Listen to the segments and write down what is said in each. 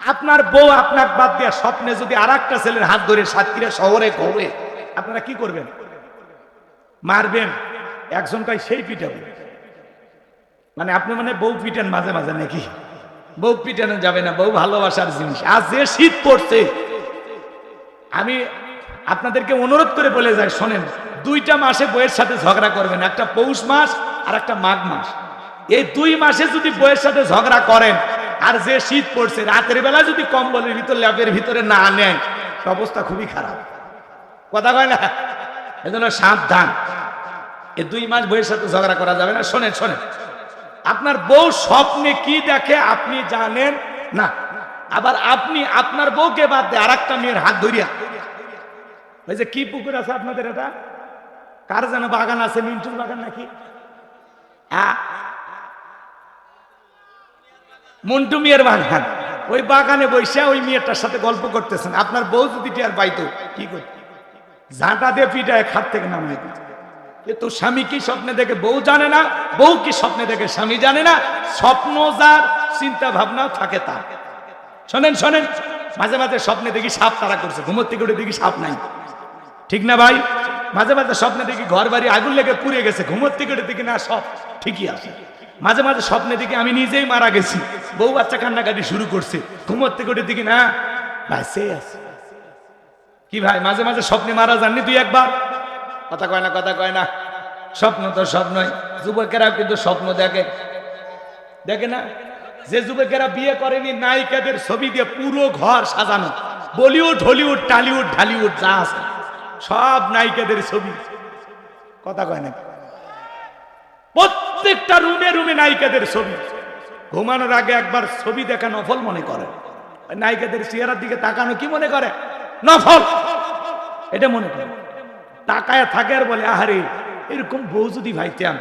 আপনার বউ আপনার বাদ দিয়ে স্বপ্নে যদি আর একটা ছেলের হাত ধরে সাতক্ষীরা শহরে ঘরে, আপনারা কি করবেন? মারবেন। একজন কয় সেই পিটাবে। মানে আপনি মানে বউ পিটান মাঝে মাঝে নাকি? বউ পিটানো যাবে না, বউ ভালোবাসার জিনিস। আজ যে শীত পড়ছে, আমি আপনাদেরকে অনুরোধ করে বলে যাই, শোনেন, দুইটা মাসে বইয়ের সাথে ঝগড়া করবেন, একটা পৌষ মাস আর একটা মাঘ মাস। এই দুই মাসে যদি বইয়ের সাথে ঝগড়া করেন আর যে শীত পড়ছে, রাতের বেলা যদি কম্বলের ভিতর ল্যাবের ভিতরে না নেন অবস্থা খুবই খারাপ। কথা কয় না? এজন্য সাবধান। এই দুই মাস বইয়ের সাথে ঝগড়া করা যাবে না। শোনেন শোনেন। আপনার বউ স্বপ্নে কি দেখে আপনি জানেন? না। আবার আপনি আপনার বউকে বাদ দিয়ে আর একটা মেয়ের হাত ধরিয়া। ওই যে কি পুকুর আছে আপনাদের এটা? কার যেন বাগান আছে, মিন্টুর বাগান নাকি? হ্যাঁ মন্টু মিয়ার বাগান। ওই বাগানে বসে ওই মেয়েটার সাথে গল্প করতেছেন। আপনার বউ যদি টিয়ার পাইতো কি করতো? ঝাঁটা দিয়ে পিটায় খাট থেকে নামাই দিত। কিন্তু স্বামী কি স্বপ্নে দেখে? বউ জানে না। বউ কি স্বপ্নে দেখে? স্বামী জানে না। স্বপ্ন যার চিন্তা ভাবনাও থাকে তার। শোনেন শোনেন। মাঝে মাঝে স্বপ্নে দেখি সাপ তারা করছে। ঘুমোর থেকে উঠে দেখি সাপ নাই। ঠিক না ভাই? মাঝে মাঝে স্বপ্নে দেখি ঘর বাড়ি আগুন লেগে পুড়ে গেছে। ঘুমোর থেকে উঠে দেখি না, সব ঠিকই আছে। মাঝে মাঝে স্বপ্নে দেখি আমি নিজেই মারা গেছি। বউ বাচ্চা কান্নাকাটি শুরু করছে। ঘুমোর উঠে দেখি, না সে আছে। কি ভাই, মাঝে মাঝে স্বপ্নে মারা যাননি তুই একবার? কথা কয় না, কথা কয় না। স্বপ্ন তো স্বপ্নই যুবকেরা কিন্তু স্বপ্ন দেখে। দেখে না? যে যুবকেরা বিয়ে করেনি, নায়িকাদের ছবি দিয়ে পুরো ঘর সাজানো। বলিউড, হলিউড, টালিউড, ঢালিউড, যা আছে, সব নায়িকাদের ছবি। কথা কয় না? প্রত্যেকটা রুমে রুমে নায়িকাদের ছবি। ঘুমানোর আগে একবার ছবি দেখা নফল মনে করে। নায়িকাদের চেহারার দিকে তাকানো কি মনে করে? নফল! এটা মনে করে। তাকায় থাকে আর বলে, আহারে, এরকম বউ যদি ভাইতাম,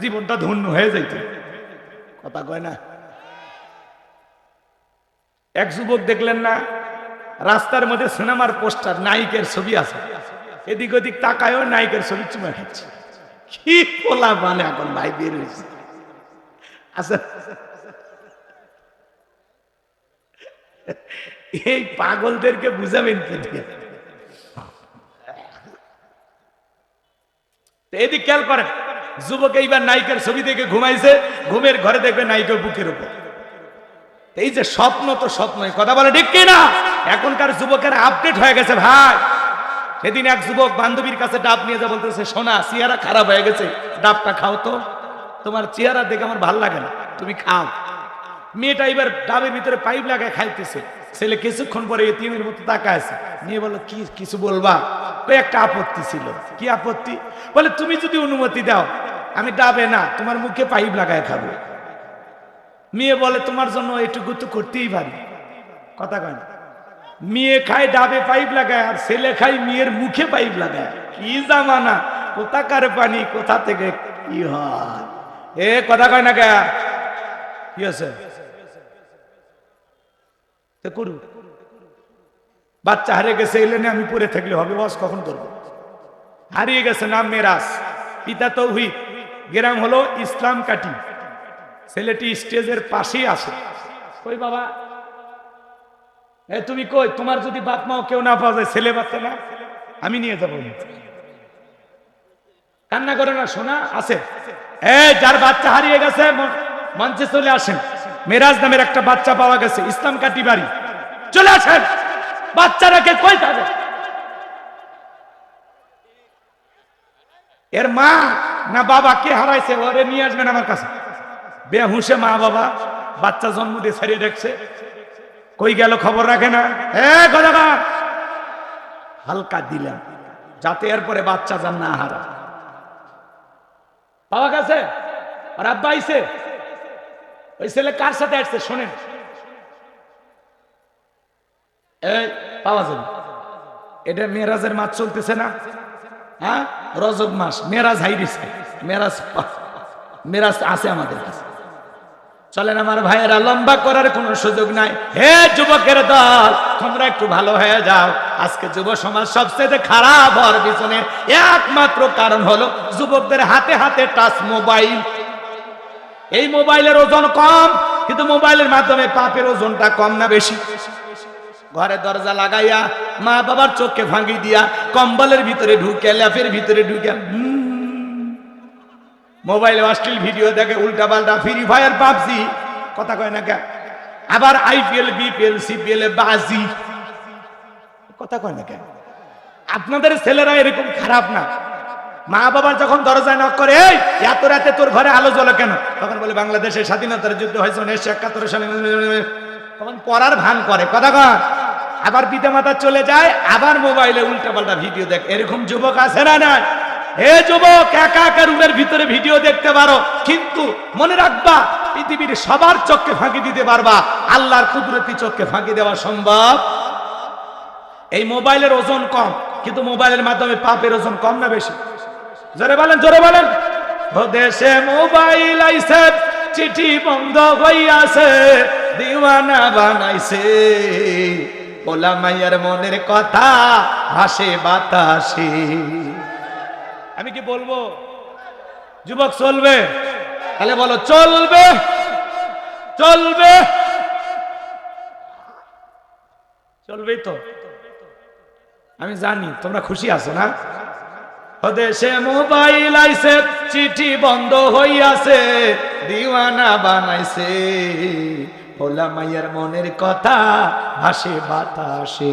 জীবনটা ধন্য হয়ে যাইত। কথা কয় না। এক যুবক দেখলেন না, রাস্তার মধ্যে সিনেমার পোস্টার, নায়িকের ছবি আছে। এদিক ওদিক তাকায়ও নায়িকের ছবি চুমা খাচ্ছে কি পোলা মানে এখন ভাই বের হয়েছে? আচ্ছা। এই পাগলদেরকে বুঝাবেন কি? এদিক খেয়াল করেন, যুবক এইবার নায়িকার ছবি দেখে ঘুমাইছে, ঘুমের ঘরে দেখবে নায়িকার বুকের উপর। এই যে স্বপ্ন তো স্বপ্নই, কথা বলে ঠিক না এখনকার যুবকের আপডেট হয়ে গেছে ভাই। সেদিন এক যুবক বান্ধবীর কাছে ডাব নিয়ে যা বলতেছে, সোনা, চেহারা খারাপ হয়ে গেছে, ডাবটা খাও তো। তোমার চেহারা দেখে আমার ভালো লাগে না, তুমি খাও। মেয়েটা এবার ডাবের ভিতরে পাইপ লাগায় খাইতেছে। ছেলে কিছুক্ষণ পরে এতিমের মতো তাকা আছে। মেয়ে বলল, কি, কিছু বলবা? একটা আপত্তি ছিল। কি আপত্তি? বলে, তুমি যদি অনুমতি দাও, আমি ডাবে না, তোমার মুখে পাইপ লাগায় খাব। মেয়ে বলে, তোমার জন্য এটুকু তো করতেই পারি। কথা কয় না। মেয়ে খায় ডাবে পাইপ লাগায়, আর ছেলে খায় মেয়ের মুখে পাইপ লাগায়। কি জামানা? কোথাকার পানি, কোথা থেকে কি হয়? এ, কথা কয় না কে কি আছে? করু। বাচ্চা হারিয়ে গেছে এলেনে আমি পড়ে থাকলে হবে, বস, কখন করব? হারিয়ে গেছে নাম মেরাজ। পিতা তৌহিদ। গ্রাম হলো ইসলাম কাটি। ছেলেটি স্টেজের পাশেই আছে। কই বাবা? তুমি কই, তোমার যদি বাপ মাও কেউ না পাওয়া যায়, ছেলে বাচ্চা না? আমি নিয়ে যাব। কান্না করে না শোনা আছে। এ, যার বাচ্চা হারিয়ে গেছে মঞ্চে চলে আসেন। মেরাজ নামের একটা বাচ্চা পাওয়া গেছে, ইসলাম কাটি বাড়ি চলে আসেন। বাচ্চাটাকে কই পাবে এর মা না বাবা, কে হারাইছে? ওরে নিয়ে আসবেন আমার কাছে। বেহুশে মা বাবা, বাচ্চা জন্ম দিয়ে ছাড়িয়ে দেখছে। কই গেল খবর রাখে না? গদাগা হালকা দিলাম, যাতে এরপরে বাচ্চা যান না হারা। পাওয়া গেছে আর আব্বা আইছে? ওই ছেলে কার সাথে আসছে, শোনেন। পাওয়া যাবে। এটা মেরাজের মাছ চলতেছে না? হ্যাঁ? রজব মাস, মেরাজ হাইরিছে মেরাজ পা- মেরাজ আছে আমাদের কাছে। চলেন আমার ভাইয়েরা, লম্বা করার কোনো সুযোগ নাই। হে যুবকের দল, তোমরা একটু ভালো হয়ে যাও। আজকে যুব সমাজ সবচেয়ে খারাপ হওয়ার পিছনে একমাত্র কারণ হলো যুবকদের হাতে হাতে টাচ মোবাইল। এই মোবাইলের ওজন কম, কিন্তু মোবাইলের মাধ্যমে পাপের ওজনটা কম না বেশি। ঘরে দরজা লাগাইয়া মা বাবার চোখকে ভাঙি দিয়া কম্বলের ভিতরে ঢুকে, ল্যাপের ভিতরে ঢুকে। মোবাইলে অশ্লীল ভিডিও দেখে উল্টা পাল্টা ফ্রি ফায়ার পাবজি, কথা কয় না কেন আবার আইপিএল বিপিএল সিপিএল এ বাজি, কথা কয় না কেন আপনাদের ছেলেরা এরকম খারাপ না। মা বাবার যখন দরজায় নক করে, এই, এত রাতে তোর ঘরে আলো জ্বলে কেন? তখন বলে বাংলাদেশের স্বাধীনতার যুদ্ধ হয়েছে উনিশশো একাত্তর সালে। তখন পড়ার ভান করে, কথা কন আবার পিতা মাতা চলে যায়, আবার মোবাইলে উল্টা পাল্টা ভিডিও দেখ। এরকম যুবক আছে না নাই? হে যুবক, একা একা রুমের ভিতরে ভিডিও দেখতে পারো, কিন্তু মনে রাখবা, পৃথিবীর সবার চোখকে ফাঁকি দিতে পারবা, আল্লাহর কুদরতি চোখকে ফাঁকি দেওয়া সম্ভব। এই মোবাইলের ওজন কম, কিন্তু মোবাইলের মাধ্যমে পাপের ওজন কম না বেশি? জোরে বলেন জোরে বলেন। দেশে মোবাইল আইছে, চিঠি বন্ধ হইয়াছে, দিওয়ানা বানাইছে। ওলা মাইয়ার মনের কথা, হাসে বাতাসে। আমি কি বলব? যুবক চলবে। তাহলে বলো, চলবে। চলবে। চলবেই তো। আমি জানি, তোমরা খুশি আছো না? দেশে মোবাইল আইছে, চিঠি বন্ধ হইয়াছে, দিওয়ানা বানাইছে। ভোলা মাইয়ার মনের কথা হাসে বাতাসে।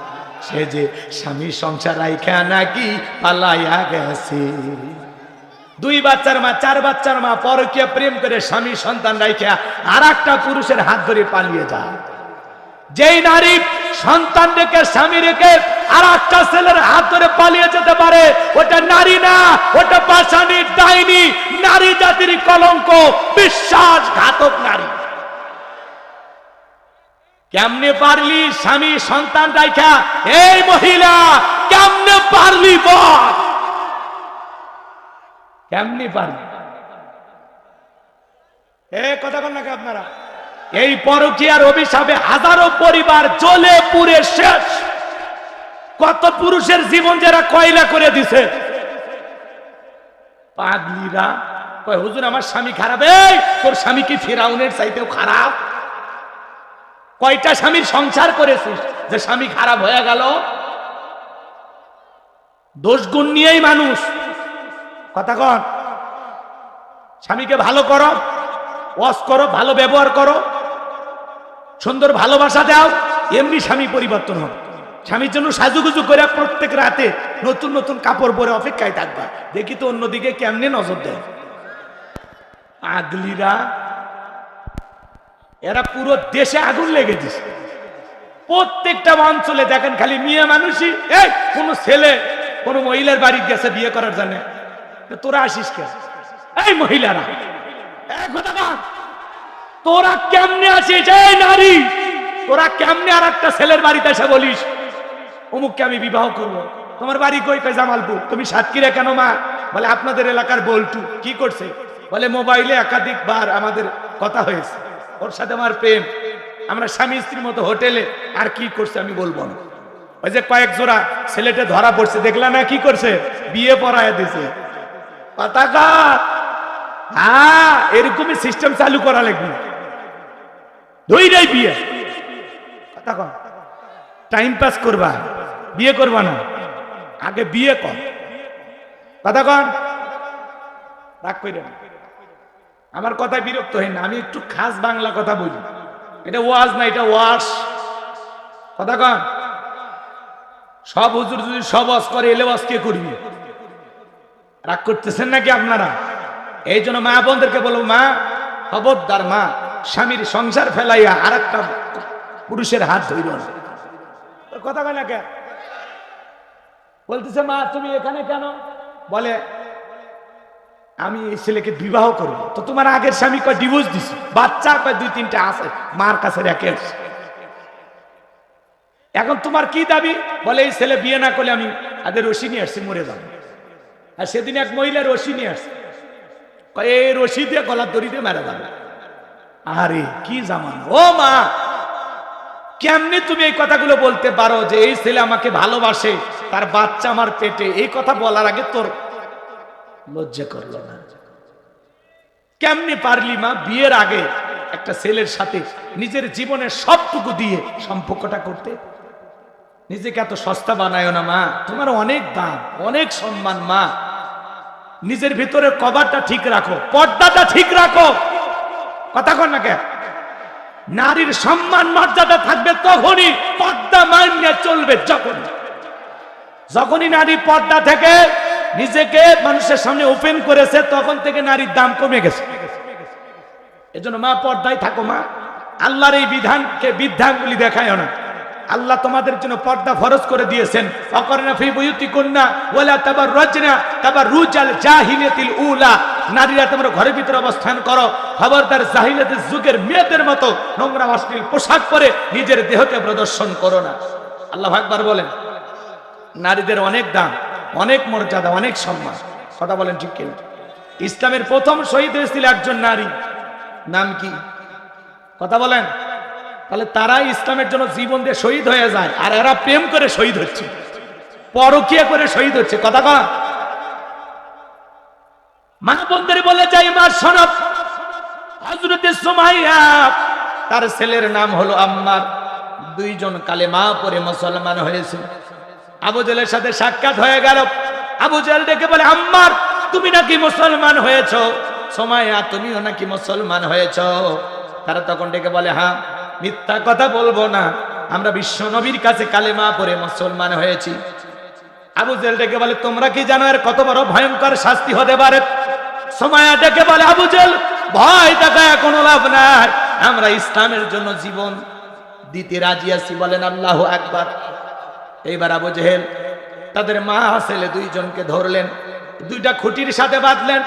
সে যে স্বামী সংসার আইখা নাকি পালাইয়া গেছে। দুই বাচ্চার মা, চার বাচ্চার মা পরকীয় প্রেম করে স্বামী সন্তান রাইখা আর একটা পুরুষের হাত ধরে পালিয়ে যায়। যেই নারী সন্তান রেখে, স্বামী রেখে আর একটা ছেলের হাত ধরে পালিয়ে যেতে পারে, ওটা নারী না, ওটা পাশানি ডাইনি। নারী জাতির কলঙ্ক, বিশ্বাসঘাতক নারী। কেমনে পারলি স্বামী সন্তান রাইখা? এই মহিলা কেমনে পারলি বল? কেমনে পারলি? এ কথা বল নাকি আপনারা? এই পরকীয়ার অভিশাপে হাজারো পরিবার জ্বলে পুড়ে শেষ। কত পুরুষের জীবন যারা কয়লা করে দিছে। পাগলিরা কয় হুজুর আমার স্বামী খারাপ। এই তোর স্বামী কি ফেরাউনের চাইতেও খারাপ? কয়টা স্বামীর সংসার করেছিস? যে স্বামী খারাপ হয়ে গেল? দোষ গুণ নিয়েই মানুষ। কথা কন। স্বামীকে ভালো করো ওয়াশ করো, ভালো ব্যবহার করো, সুন্দর ভালোবাসা দাও, এমনি স্বামী পরিবর্তন হবে। স্বামীর জন্য সাজুগুজু করে প্রত্যেক রাতে নতুন নতুন কাপড় পরে অপেক্ষায় থাকবা। দেখি তো অন্যদিকে কেমনে নজর দেয়। আগলিরা এরা পুরো দেশে আগুন লেগে দিছে প্রত্যেকটা অঞ্চলে দেখেন খালি মেয়ে মানুষই। এই, কোন ছেলে, কোন মহিলার বাড়ি গেছে বিয়ে করার জন্য। তোরা আসিস কে? এই মহিলারা। তোরা কেমনে আসিস এই নারী, তোরা কেমনে আর একটা ছেলের বাড়িতে এসে বলিস, অমুককে আমি বিবাহ করব। তোমার বাড়ি কই জামালপুর? তুমি সাতক্ষীরা কেন মা? বলে, আপনাদের এলাকার বল্টু, কি করছে? বলে, মোবাইলে একাধিকবার আমাদের কথা হয়েছে। ওর সাথে আমার প্রেম। আমরা স্বামী স্ত্রীর মতো হোটেলে, আর কি করছে আমি বলব না। ওই যে কয়েক জোড়া ছেলেটা ধরা পড়ছে দেখলাম না কি করছে? বিয়ে পড়ায় দিছে। পাতাকা! হ্যাঁ এরকমই সিস্টেম চালু করা লাগবে। দুইটাই বিয়ে। কথা কন টাইম পাস করবা। বিয়ে করবা না। আগে বিয়ে কর। কথা কন রাগ কইরেন। না। আমার কথায় বিরক্ত হই না, আমি একটু খাস বাংলা কথা বলি। এটা ওয়াজ না, এটা ওয়াশ। কথা কন। সব হুজুর যদি সব ওয়াজ করে, এলে ওয়াজ কে করবি? রাগ করতেছেন নাকি আপনারা? এই জন্য মা বোনদেরকে বলব মা, খবরদার মা, স্বামীর সংসার ফেলাইয়া আর একটা পুরুষের হাত ধরিল না কথা বলে কে বলতেছে, মা, তুমি এখানে কেন? বলে আমি এই ছেলেকে বিবাহ করব। তো তোমার আগের স্বামী কয় ডিভোর্স দিছি। বাচ্চা কয়, দুই তিনটা আছে, মার কাছে রেখে। এখন তোমার কি দাবি? বলে, এই ছেলে বিয়ে না করলে আমি আগে রশি নিয়ে আসছি, মরে যাব। আর সেদিন এক মহিলা রশি নিয়ে আসছে। এই রশি দিয়ে গলার দড়ি দিয়ে মারা যাবে আরে, কি জামান। ও মা, কেমনি তুমি এই কথাগুলো বলতে পারো যে এই ছেলে আমাকে ভালোবাসে, তার বাচ্চা আমার পেটে? এই কথা বলার আগে তোর লজ্জা করল না। কেমনি পারলি মা বিয়ের আগে একটা ছেলের সাথে নিজের জীবনের সবটুকু দিয়ে সম্পর্কটা করতে? নিজেকে এত সস্তা বানায় না মা। তোমার অনেক দাম, অনেক সম্মান মা। নিজের ভিতরে কভারটা ঠিক রাখো, পর্দাটা ঠিক রাখো। কথা কর না কে নারীর সম্মান, মর্যাদা থাকবে তখনই পর্দা মান্য চলবে যখন যখনই নারী পর্দা থেকে নিজেকে মানুষের সামনে ওপেন করেছে, তখন থেকে নারীর দাম কমে গেছে। এজন্য মা, পর্দায় থাকো মা। আল্লাহর এই বিধানকে বিধানগুলি দেখায় না। আল্লাহ তোমাদের জন্য পর্দা ফরজ করে দিয়েছেন। অকরনা ফি বুয়ুতিকুন্না ওয়ালা তাবাররাজনা তাবাররুজাল জাহিলিয়াতিল উলা। নারীরা তোমরা ঘরের ভিতরে অবস্থান করো। খবরদার জাহিলিয়াতের যুগের মেয়েদের মতো নোংরা অশ্লীল পোশাক পরে নিজের দেহকে প্রদর্শন করো না। আল্লাহ আকবার বলেন, নারীদের অনেক দাম। অনেক মর্যাদা, অনেক সম্মান। কথা বলেন ঠিক কিনা? ইসলামের প্রথম শহীদ হয়েছিল একজন নারী। নাম কি? কথা বলেন। তাহলে তারা ইসলামের জন্য জীবন দিয়ে শহীদ হয়ে যায়, আর এরা প্রেম করে শহীদ হচ্ছে। পরকিয়া করে শহীদ হচ্ছে। কথা কন। মা বলে যাই মা সনব হজরতে সুমাইয়া, তার ছেলের নাম হলো আম্মার। দুইজন কালে মা পরে মুসলমান হয়েছে। আবু জেলের সাথে সাক্ষাৎ হয়ে গেল। আবু জেল ডেকে বলে, আম্মার, তুমি নাকি মুসলমান হয়েছ? সময়া তুমিও নাকি মুসলমান হয়েছ? তারা তখন ডেকে বলে হ্যাঁ মিথ্যা কথা বলব না। আমরা বিশ্ব নবীর কাছে কালেমা পরে মুসলমান হয়েছি। আবু জেল ডেকে বলে, তোমরা কি জানো এর কত বড় ভয়ঙ্কর শাস্তি হতে পারে? সময়া ডেকে বলে, আবু জেল, ভয় দেখায়, কোনো লাভ নাই। আমরা ইসলামের জন্য জীবন দিতে রাজি আছি। বলেন আল্লাহ একবার এইবার আবু জেহেল তাদের মা ছেলে দুইজনকে ধরলেন, দুইটা খুঁটির সাথে বাঁধলেন।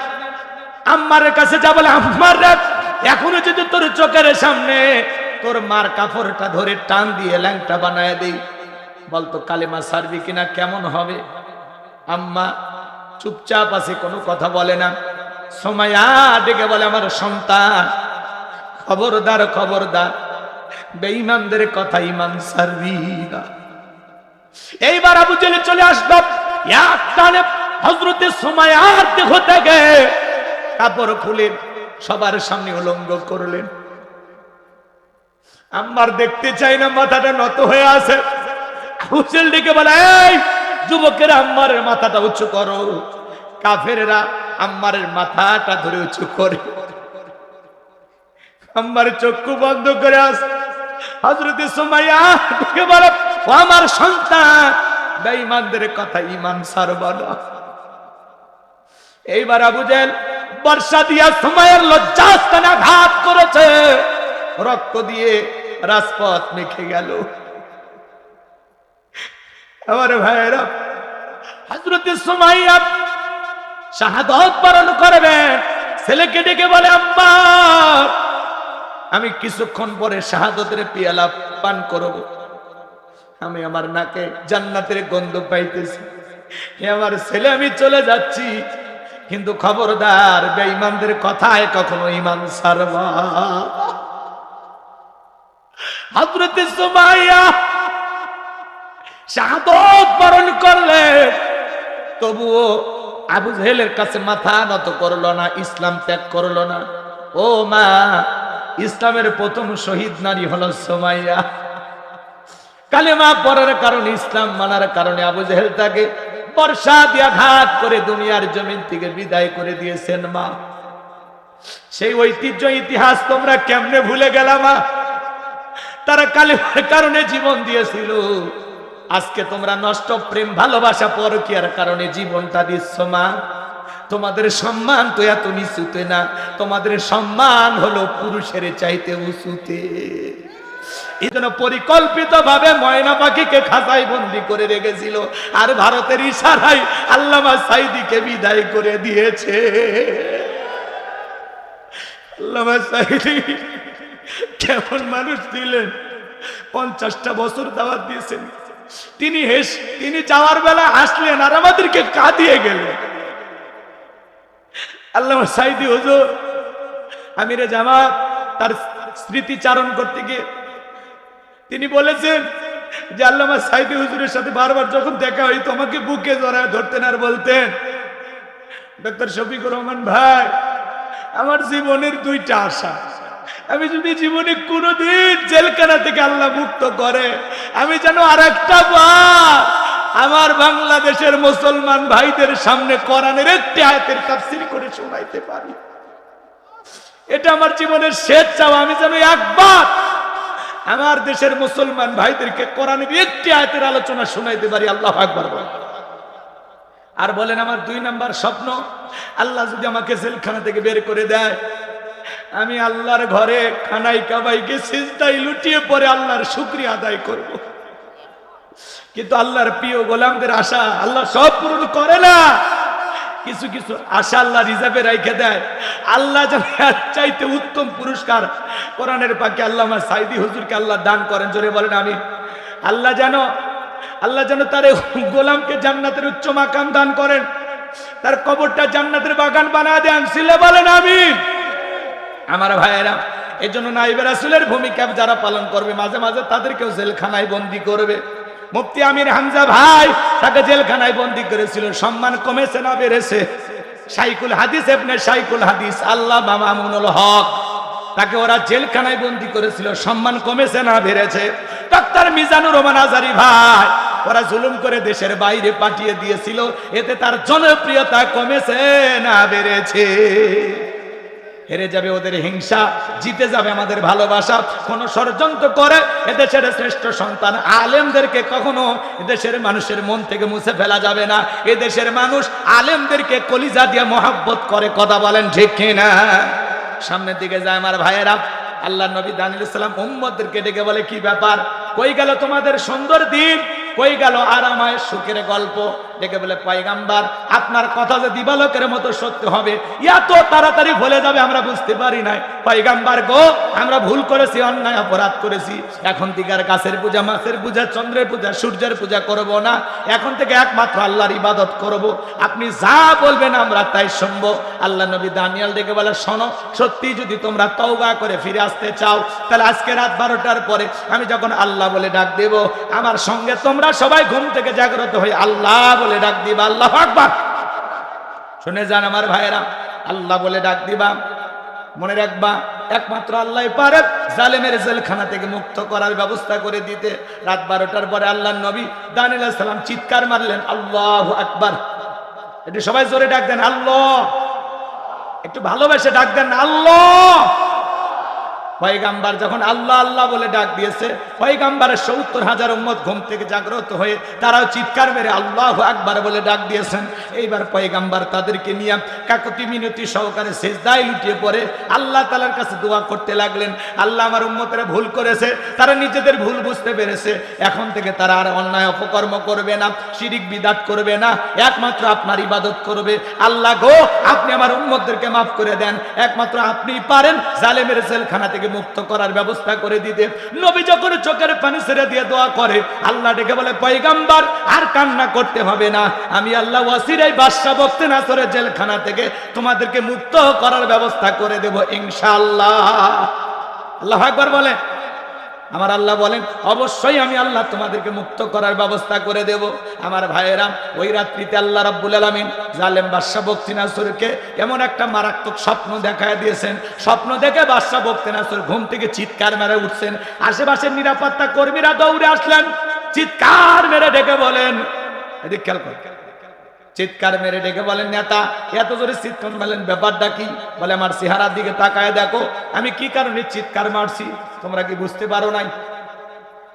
আম্মারের কাছে যা বলে, আম্মার এখনও যদি তোর চোখের সামনে তোর মার কাপড়টা ধরে টান দিয়ে ল্যাংটা বানায় দেই, বলতো, কালেমা সারবি কিনা, কেমন হবে? আম্মা চুপচাপ আছে, কোনো কথা বলে না। সময়া ডেকে বলে, আমার সন্তান, খবরদার খবরদার, বেঈমানদের কথা ইমান সারবি না। এইবার আবু জেলে চলে আসলো এক টানে হজরতে সময়ার দেহ থেকে কাপড় খুলেন সবার সামনে উলঙ্গ করলেন। আম্মার দেখতে চাই না, মাথাটা নত হয়ে আছে। হুসেল ডেকে বলে, এই যুবকেরা আম্মারের মাথাটা উঁচু করো। কাফেরেরা আম্মারের মাথাটা ধরে উঁচু করে। আম্মার চক্ষু বন্ধ করে আস। হজরতে সময়া ডেকে বলে ও আমার সন্তান, বেঈমানদের কথা ইমান সারবানা এইবার আবু জেল বর্ষা দিয়া সময়ের লজ্জাস্থানে ঘাত করেছে। রক্ত দিয়ে রাজপথ মেখে গেল। আমার ভাইয়েরা হজরতে সুমাইয়া শাহাদত পালন করবেন ছেলেকে ডেকে বলে, আম্মা, আমি কিছুক্ষণ পরে শাহাদতের পিয়ালা পান করব। আমি আমার নাকে জান্নাতের গন্ধ পাইতেছি। হে আমার ছেলে, আমি চলে যাচ্ছি। কিন্তু খবরদার বেঈমানদের কথায় কখনো ইমান সারবা হজরতে সুমাইয়া শাহাদত বরণ করলে তবুও আবু জেহেলের কাছে মাথা নত করল না, ইসলাম ত্যাগ করল না। ও মা, ইসলামের প্রথম শহীদ নারী হলো সোমাইয়া। কালেমা পড়ার কারণে, ইসলাম মানার কারণে আবু জেহেল তাকে বর্ষা দিয়া ঘাত করে দুনিয়ার জমিন থেকে বিদায় করে দিয়েছেন মা। সেই ঐতিহ্য, ইতিহাস তোমরা কেমনে ভুলে গেলা মা? তারা কালেমার কারণে জীবন দিয়েছিল। আজকে তোমরা নষ্ট প্রেম, ভালোবাসা পরকিয়ার কারণে জীবনটা দিচ্ছ মা। তোমাদের সম্মান তো এত নিচুতে না, তোমাদের সম্মান হলো পুরুষের চাইতে উঁচুতে। এই জন্য পরিকল্পিত ভাবে ময়না পাখিকে খাঁচাই বন্দি করে রেখেছিল। আর ভারতের ইশারায় আল্লামা সাইদিকে বিদায় করে দিয়েছে। আল্লামা সাইদি, কেমন মানুষ ছিলেন পঞ্চাশটা বছর দাওয়াত দিয়েছেন। তিনি হেস, তিনি যাওয়ার বেলা হাসলেন আর আমাদেরকে কাঁদিয়ে গেলেন। আল্লাহ সাইদি, হুজুর, আমিরে জামাত তার স্মৃতিচারণ করতে গিয়ে তিনি বলেছেন যে আল্লামা সাইদি হুজুরের সাথে বারবার যখন দেখা হয়, তোমাকে বুকে জড়ায় ধরতেন আর বলতেন ডক্টর শফিকুর রহমান ভাই, আমার জীবনের দুইটা আশা। আমি যদি জীবনে কোনোদিন জেলখানা থেকে আল্লাহ মুক্ত করে, আমি যেন আর একটা আমার বাংলাদেশের মুসলমান ভাইদের সামনে কোরআনের একটি আয়াতের তাফসীর করে শোনাইতে পারি। এটা আমার জীবনের শেষ চাওয়া। আমি যেন একবার আমার দেশের মুসলমান ভাইদেরকে কোরআনের একটি আয়তের আলোচনা শোনাইতে পারি আল্লাহ আকবার আর বলেন, আমার দুই নাম্বার স্বপ্ন, আল্লাহ যদি আমাকে জেলখানা থেকে বের করে দেয়, আমি আল্লাহর ঘরে খানাই কাবাইকে সিজদাই লুটিয়ে পরে আল্লাহর শুক্রিয়া আদায় করব। কিন্তু আল্লাহর প্রিয় গোলামদের আশা আল্লাহ সব পূরণ করে না কিছু কিছু আশা আল্লাহ রিজার্ভে রেখে দেয়। আল্লাহ যেন চাইতে উত্তম পুরস্কার কোরআনের পাকে আল্লাহ সাইদি হুজুরকে আল্লাহ দান করেন, জোরে বলেন আমি আল্লাহ যেন আল্লাহ যেন তার গোলামকে জান্নাতের উচ্চ মাকাম দান করেন, তার কবরটা জান্নাতের বাগান বানা দেন সিলে বলেন আমি আমার ভাইয়েরা এই জন্য নাইবে রাসুলের ভূমিকা যারা পালন করবে, মাঝে মাঝে তাদেরকেও জেলখানায় বন্দি করবে। মুফতি আমির হামজা ভাই তাকে জেলখানায় বন্দি করেছিল। সম্মান কমেছে না বেড়েছে। সাইকুল হাদিস এবনে সাইকুল হাদিস আল্লাহ মামামুনুল হক, তাকে ওরা জেলখানায় বন্দি করেছিল। সম্মান কমেছে না বেড়েছে। ডাক্তার মিজানুর রহমান আজারি ভাই, ওরা জুলুম করে দেশের বাইরে পাঠিয়ে দিয়েছিল। এতে তার জনপ্রিয়তা কমেছে না বেড়েছে। হেরে যাবে ওদের হিংসা, জিতে যাবে আমাদের ভালোবাসা। কোন ষড়যন্ত্র করে এদেশের শ্রেষ্ঠ সন্তান আলেমদেরকে কখনো এদেশের মানুষের মন থেকে মুছে ফেলা যাবে না। এদেশের মানুষ আলেমদেরকে কলিজা দিয়ে মহাব্বত করে কথা বলেন, ঠিক কিনা সামনের দিকে যায় আমার ভাইয়েরা, আল্লাহ নবী দানিল সালাম উম্মদদেরকে ডেকে বলে, কি ব্যাপার? কই গেল তোমাদের সুন্দর দিন? কই গেল আরামায় সুখের গল্প? ডেকে বলে, পয়গাম্বার, আপনার কথা যে দিবালকের মতো সত্য হবে, এত তাড়াতাড়ি ভুলে যাবে আমরা বুঝতে পারি নাই। পয়গাম্বার গো, আমরা ভুল করেছি, অন্যায় অপরাধ করেছি। এখন থেকে আর গাছের পূজা, মাছের পূজা, চন্দ্রের পূজা, সূর্যের পূজা করব না। এখন থেকে একমাত্র আল্লাহর ইবাদত করব। আপনি যা বলবেন আমরা তাই শুনব। আল্লাহ নবী দানিয়াল ডেকে বলে, শোনো, সত্যি যদি তোমরা তওবা করে ফিরে আসতে চাও, তাহলে আজকে রাত বারোটার পরে আমি যখন আল্লাহ বলে ডাক দেব, আমার সঙ্গে তোমরা সবাই ঘুম থেকে জাগ্রত হয়ে আল্লাহ বলে ডাক দিবা, আল্লাহ আকবার। শুনে যান আমার ভাইয়েরা, আল্লাহ বলে ডাক দিবা। মনে রাখবা, একমাত্র আল্লাহ পারে জালেমের জেলখানা থেকে মুক্ত করার ব্যবস্থা করে দিতে। রাত বারোটার পরে আল্লাহ নবী দানিল সালাম চিৎকার মারলেন, আল্লাহ আকবার। একটু সবাই জোরে ডাক দেন, আল্লাহ। একটু ভালোবেসে ডাক দেন, আল্লাহ। পয়গাম্বার যখন আল্লাহ আল্লাহ বলে ডাক দিয়েছে, পয়গাম্বারের সত্তর হাজার উম্মত ঘুম থেকে জাগ্রত হয়ে তারাও চিৎকার মেরে আল্লাহ আকবার বলে ডাক দিয়েছেন। এইবার পয়গাম্বার তাদেরকে নিয়ে কাকতি মিনতি সহকারে শেষদায় লুটিয়ে পড়ে আল্লাহ তালার কাছে দোয়া করতে লাগলেন। আল্লাহ আমার উম্মতেরা ভুল করেছে, তারা নিজেদের ভুল বুঝতে পেরেছে। এখন থেকে তারা আর অন্যায় অপকর্ম করবে না, শিরিক বিদাত করবে না, একমাত্র আপনার ইবাদত করবে। আল্লাহ গো, আপনি আমার উম্মতদেরকে মাফ করে দেন। একমাত্র আপনি পারেন, জালেমের জেলখানা থেকে মুক্ত করার ব্যবস্থা করে দিতে। নবী যখন চোখের পানি ছেড়ে দিয়ে দোয়া করে, আল্লাহ ডেকে বলে, পয়গাম্বার, আর কান্না করতে হবে না। আমি আল্লাহ ওয়াসিরাই বাদশা বক্তে না জেলখানা থেকে তোমাদেরকে মুক্ত করার ব্যবস্থা করে দেব ইনশাআল্লাহ। আল্লাহ একবার বলে আমার আল্লাহ বলেন, অবশ্যই আমি আল্লাহ তোমাদেরকে মুক্ত করার ব্যবস্থা করে দেব। আমার ভাইয়েরাম ওই রাত্রিতে আল্লাহ রাব্বুল আলামিন জালেম বাদশা বক্তিনাসুরকে এমন একটা মারাত্মক স্বপ্ন দেখায় দিয়েছেন। স্বপ্ন দেখে বাদশা বক্তিনাসুর ঘুম থেকে চিৎকার মেরে উঠছেন। আশেপাশের নিরাপত্তা কর্মীরা দৌড়ে আসলেন, চিৎকার মেরে ডেকে বলেন, এদিক খেয়াল কর। চিৎকার মেরে ডেকে বলেন, নেতা, এত জোরে চিৎকার মারলেন, ব্যাপারটা কি? বলে, আমার চেহারার দিকে তাকায় দেখো, আমি কি কারণে চিৎকার মারছি? তোমরা কি বুঝতে পারো নাই?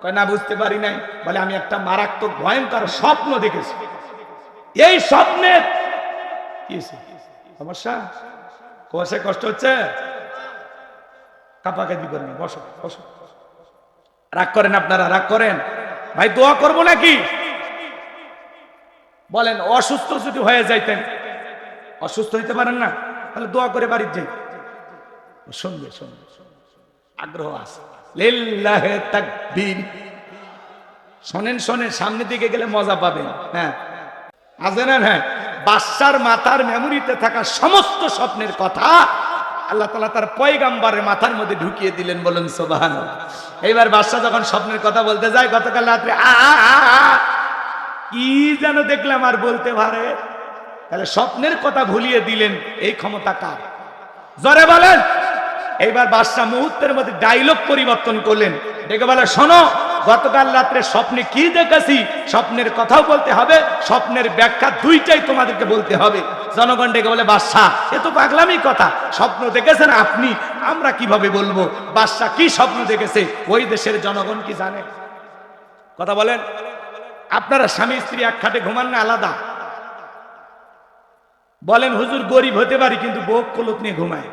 কয়, না, বুঝতে পারি নাই। বলে, আমি একটা মারাত্মক, ভয়ঙ্কর স্বপ্ন দেখেছি। এই স্বপ্নে সমস্যা? কোষে কষ্ট হচ্ছে? কাপাকে কাপাকাপি করবি বসো বসো। রাগ করেন আপনারা, রাগ করেন। ভাই, দোয়া করব নাকি? বলেন অসুস্থ যদি হয়ে যাইতেন। অসুস্থ হইতে পারেন না তাহলে দোয়া করে বাড়ির যাই। শুনবে শুনবে আগ্রহ আছে। শোনেন শোনেন সামনের দিকে গেলে মজা পাবেন। হ্যাঁ। আছে না হ্যাঁ? বাদশার মাথার মেমোরিতে থাকা সমস্ত স্বপ্নের কথা আল্লাহ তালা তার পয়গাম্বারের মাথার মধ্যে ঢুকিয়ে দিলেন বলেন সোবাহান এইবার বাদশাহ যখন স্বপ্নের কথা বলতে যায় গতকাল রাত্রে আ, কি যেন দেখলাম আর বলতে পারে? তাহলে স্বপ্নের কথা ভুলিয়ে দিলেন, এই ক্ষমতা কার? জরে বলেন। এইবার বাদশাহ মুহূর্তের মধ্যে ডায়লগ পরিবর্তন করলেন। ডেকে বলে, শোনো, গতকাল রাত্রে স্বপ্নে কি দেখেছি? স্বপ্নের কথাও বলতে হবে, স্বপ্নের ব্যাখ্যা দুইটাই তোমাদেরকে বলতে হবে। জনগণ ডেকে বলে, বাদশাহ, এ তো পাগলামি কথা। স্বপ্ন দেখেছেন আপনি, আমরা কীভাবে বলব? বাদশাহ কি স্বপ্ন দেখেছে? ওই দেশের জনগণ কি জানে? কথা বলেন। আপনারা স্বামী স্ত্রী এক খাটে ঘুমান না, আলাদা। বলেন, হুজুর, গরিব হতে পারি, কিন্তু বোক কলত নিয়ে ঘুমায়।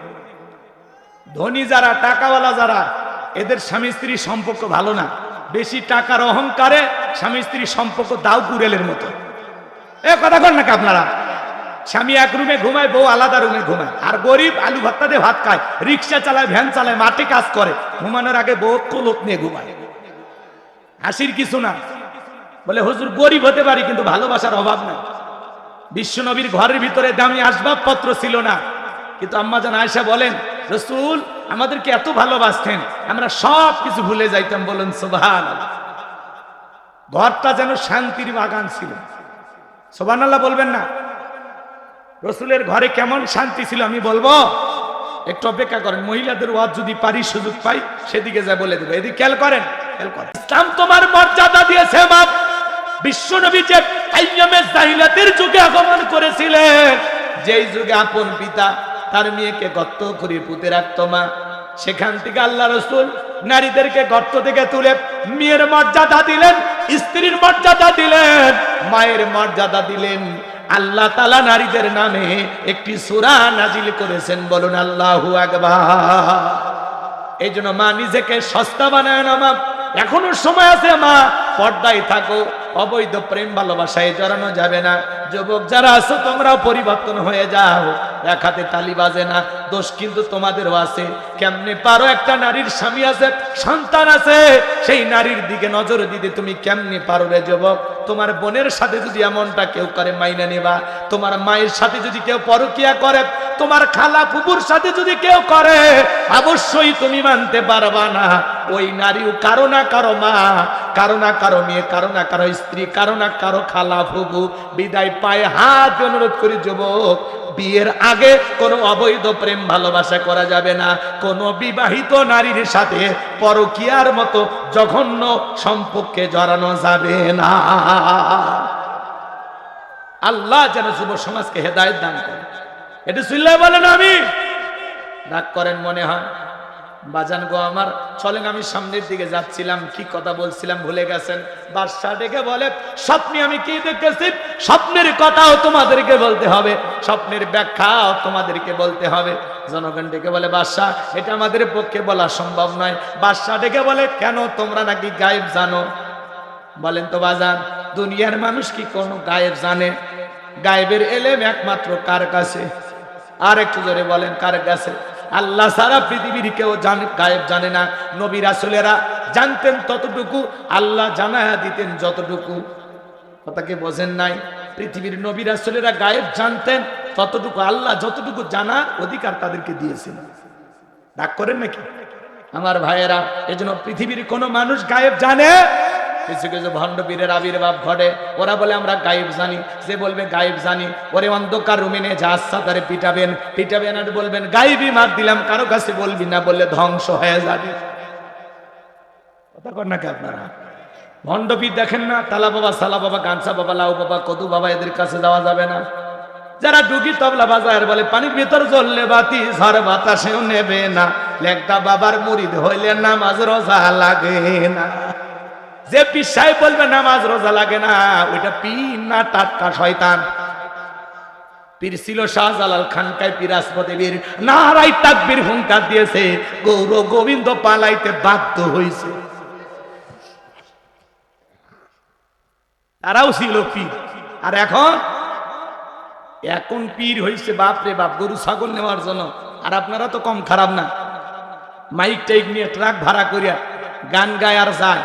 ধনী যারা, টাকাওয়ালা যারা, এদের স্বামী স্ত্রীর সম্পর্ক ভালো না। বেশি টাকার অহংকারে স্বামী স্ত্রীর সম্পর্ক দাও কুড়েলের মতো। এ কথা কর নাকি আপনারা? স্বামী এক রুমে ঘুমায়, বউ আলাদা রুমে ঘুমায়। আর গরিব আলু ভর্তা দিয়ে ভাত খায়, রিক্সা চালায়, ভ্যান চালায়, মাঠে কাজ করে, ঘুমানোর আগে বউ কলত নিয়ে ঘুমায়। হাসির কিছু না। বলে, হুজুর, গরিব হতে পারি, কিন্তু ভালোবাসার অভাব নাই। বিশ্বনবীর ঘরের ভিতরে দামি আসবাবপত্র ছিল না। কিন্তু আম্মা জান আয়সা বলেন, রসুল, আমাদেরকে এত ভালোবাসতেন, আমরা সব কিছু ভুলে যাইতাম। বলেন সোভান ঘরটা যেন শান্তির বাগান ছিল। সোভান আল্লাহ বলবেন না। রসুলের ঘরে কেমন শান্তি ছিল আমি বলব? একটু অপেক্ষা করেন, মহিলাদের ওয়াজ যদি পারি, সুযোগ পাই, সেদিকে যা বলে দেবো। এদিকে খেয়াল করেন খেয়াল করেন। ইসলাম তোমার মর্যাদা দিয়েছে, বাপ। বিশ্বনবী যে আইয়ামে যুগে করেছিলেন। যেই যুগে আপন পিতা তার মেয়েকে গর্ত করে সেখান থেকে আল্লাহ রসুল নারীদেরকে গর্ত থেকে তুলে মেয়ের মর্যাদা দিলেন, স্ত্রীর মর্যাদা দিলেন, মায়ের মর্যাদা দিলেন। আল্লাহ তালা নারীদের নামে একটি সুরা নাজিল করেছেন, বলুন আল্লাহু এই জন্য মা নিজেকে সস্তা বানায় না মা। এখনও সময় আছে মা, পর্দায় থাকো। অবৈধ প্রেম ভালোবাসায় জড়ানো যাবে না। যুবক যারা আছো, তোমরাও পরিবর্তন হয়ে যাও। এক হাতে তালি বাজে না, দোষ কিন্তু তোমাদেরও আছে। কেমনে পারো একটা নারীর স্বামী আছে, সন্তান আছে, সেই নারীর দিকে নজর দিতে তুমি কেমনে পারো রে যুবক? তোমার বোনের সাথে যদি এমনটা কেউ করে, মাইনা নেবা। তোমার মায়ের সাথে যদি কেউ পরকিয়া করে, তোমার খালা ফুপুর সাথে যদি কেউ করে, অবশ্যই তুমি মানতে পারবা না। ওই নারীও কারও না কারও মা। কারও না কারও মেয়ে, কারও না কারও স্ত্রী, কারও না কারও খালা ফুবু বিদায় পায়ে হাত অনুরোধ করি, যুবক, বিয়ের আগে কোনো অবৈধ প্রেম ভালোবাসা করা যাবে না। কোনো বিবাহিত নারীর সাথে পরকিয়ার মতো জঘন্য সম্পর্কে জড়ানো যাবে না। আল্লাহ যেন যুব সমাজকে হেদায়ত দান করে। এটা শুনলে বলেন আমি? রাগ করেন মনে হয়। বাজান গো আমার, চলেন আমি সামনের দিকে যাচ্ছিলাম, কি কথা বলছিলাম ভুলে গেছেন? বাদশাহ ডেকে বলে, স্বপ্নে আমি কি দেখেছি? স্বপ্নের কথাও তোমাদেরকে বলতে হবে, স্বপ্নের ব্যাখ্যাও তোমাদেরকে বলতে হবে। জনগণ ডেকে বলে, বাদশাহ, এটা আমাদের পক্ষে বলা সম্ভব নয়। বাদশাহ ডেকে বলে, কেন তোমরা নাকি গায়েব জানো? বলেন তো বাজান, দুনিয়ার মানুষ কি কোনো গায়েব জানে? গায়েবের এলেম একমাত্র কার কাছে? আর একটু জোরে বলেন, কার কাছে? আল্লাহ সারা পৃথিবীর কেউ জানে, গায়েব জানে না। নবী রাসুলেরা জানতেন ততটুকু, আল্লাহ জানায়া দিতেন যতটুকু। কথাকে বোঝেন নাই? পৃথিবীর নবী রাসুলেরা গায়েব জানতেন ততটুকু, আল্লাহ যতটুকু জানা অধিকার তাদেরকে দিয়েছেন। ডাক করেন নাকি? আমার ভাইয়েরা, এজন্য পৃথিবীর কোনো মানুষ গায়েব জানে কিছু কিছু ভণ্ড বীরের আবির্ভাব ঘটে। ওরা বলে, আমরা গায়েব জানি। যে বলবে, গায়েব জানি। ওরে অন্ধকার রুমে যা আচ্ছা তারে পিটাবেন। পিটাবেন আর বলবেন, গায়েবই মার দিলাম, কারও কাছে বলবি না। বললে, ধ্বংস হয়ে যাবে। কথা কর নাকি আপনারা? দেখেন না, তালা বাবা, সালা বাবা গানসা বাবা, লাউ বাবা, কদু বাবা, এদের কাছে যাওয়া যাবে না। যারা ডুগি তবলা বাজায় বলে পানির ভিতর জ্বললে বাতি, ঝড় বাতাসেও নেবে না। লেখটা বাবার মুড়িদ হইলে নামাজ রোজা লাগে না। যে পিসাই বলবে, নামাজ রোজা লাগে না। ওইটা পীর না টাটকা শয়তান। পীর ছিল শাহজালাল খানকায় পিরাজপদেবীর নারাই তাকবীর হুঙ্কার দিয়েছে। গৌর গোবিন্দ পালাইতে বাধ্য হয়েছে তারাও ছিল পীর। আর এখন? এখন পীর হয়েছে বাপরে বাপ, গরু, ছাগল নেওয়ার জন্য। আর আপনারা তো কম খারাপ না। মাইক টাইক নিয়ে ট্রাক ভাড়া করিয়া গান গায় আর যায়।